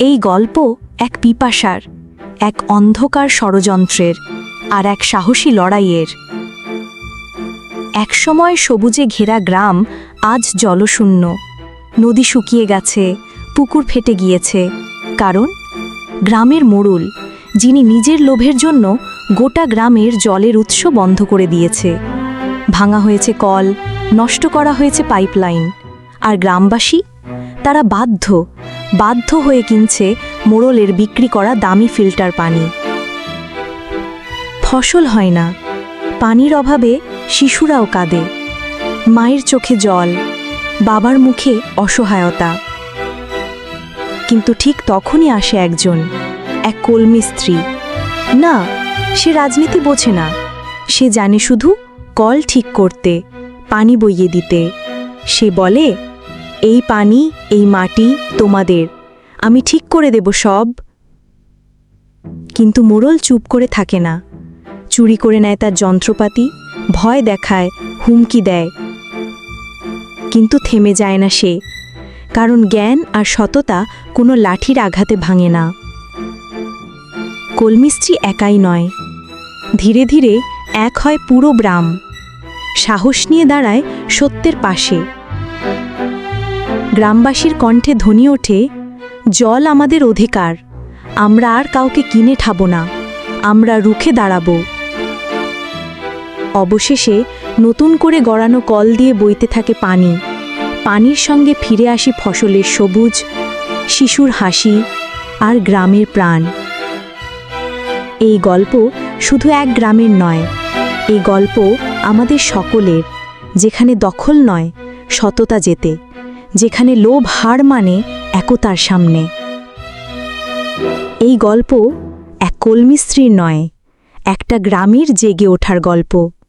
এই গল্প এক পিপাসার, এক অন্ধকার ষড়যন্ত্রের আর এক সাহসী লড়াইয়ের। একসময় সবুজে ঘেরা গ্রাম আজ জলশূন্য। নদী শুকিয়ে গেছে, পুকুর ফেটে গিয়েছে। কারণ? গ্রামের মোড়ল, যিনি নিজের লোভের জন্য গোটা গ্রামের জলের উৎস বন্ধ করে দিয়েছে। ভাঙা হয়েছে কল, নষ্ট করা হয়েছে পাইপলাইন। আর গ্রামবাসী তারা বাধ্য বাধ্য হয়ে কিনছে মোড়লের বিক্রি করা দামি ফিল্টার পানি। ফসল হয় না। পানির অভাবে শিশুরাও কাঁদে। মায়ের চোখে জল, বাবার মুখে অসহায়তা। কিন্তু ঠিক তখনই আসে একজন, এক কলমি স্ত্রী। না, সে রাজনীতি বোঝে না। সে জানে শুধু কল ঠিক করতে, পানি বইয়ে দিতে। সে বলে এই পানি, এই মাটি তোমাদের। আমি ঠিক করে দেব সব। কিন্তু মোড়ল চুপ করে থাকে না। চুরি করে নেয় তার যন্ত্রপাতি, ভয় দেখায়, হুমকি দেয়। কিন্তু থেমে যায় না সে। কারণ জ্ঞান আর সততা কোনো লাঠির আঘাতে ভাঙে না। কলমিস্ত্রি একাই নয়। ধীরে ধীরে এক হয় পুরো গ্রাম। সাহস নিয়ে দাঁড়ায় সত্যের পাশে। গ্রামবাসীর কণ্ঠে ধ্বনি ওঠে, জল আমাদের অধিকার, আমরা আর কাউকে কিনে ঠাব না, আমরা রুখে দাঁড়াবো। অবশেষে নতুন করে গড়ানো কল দিয়ে বইতে থাকে পানি। পানির সঙ্গে ফিরে আসি ফসলের সবুজ, শিশুর হাসি আর গ্রামের প্রাণ। এই গল্প শুধু এক গ্রামের নয়, এই গল্প আমাদের সকলের, যেখানে দখল নয়, সততা যেতে যেখানে লোভ হার মানে একতার সামনে। এই গল্প এক কলমিস্ত্রীর নয়, একটা গ্রামের জেগে ওঠার গল্প।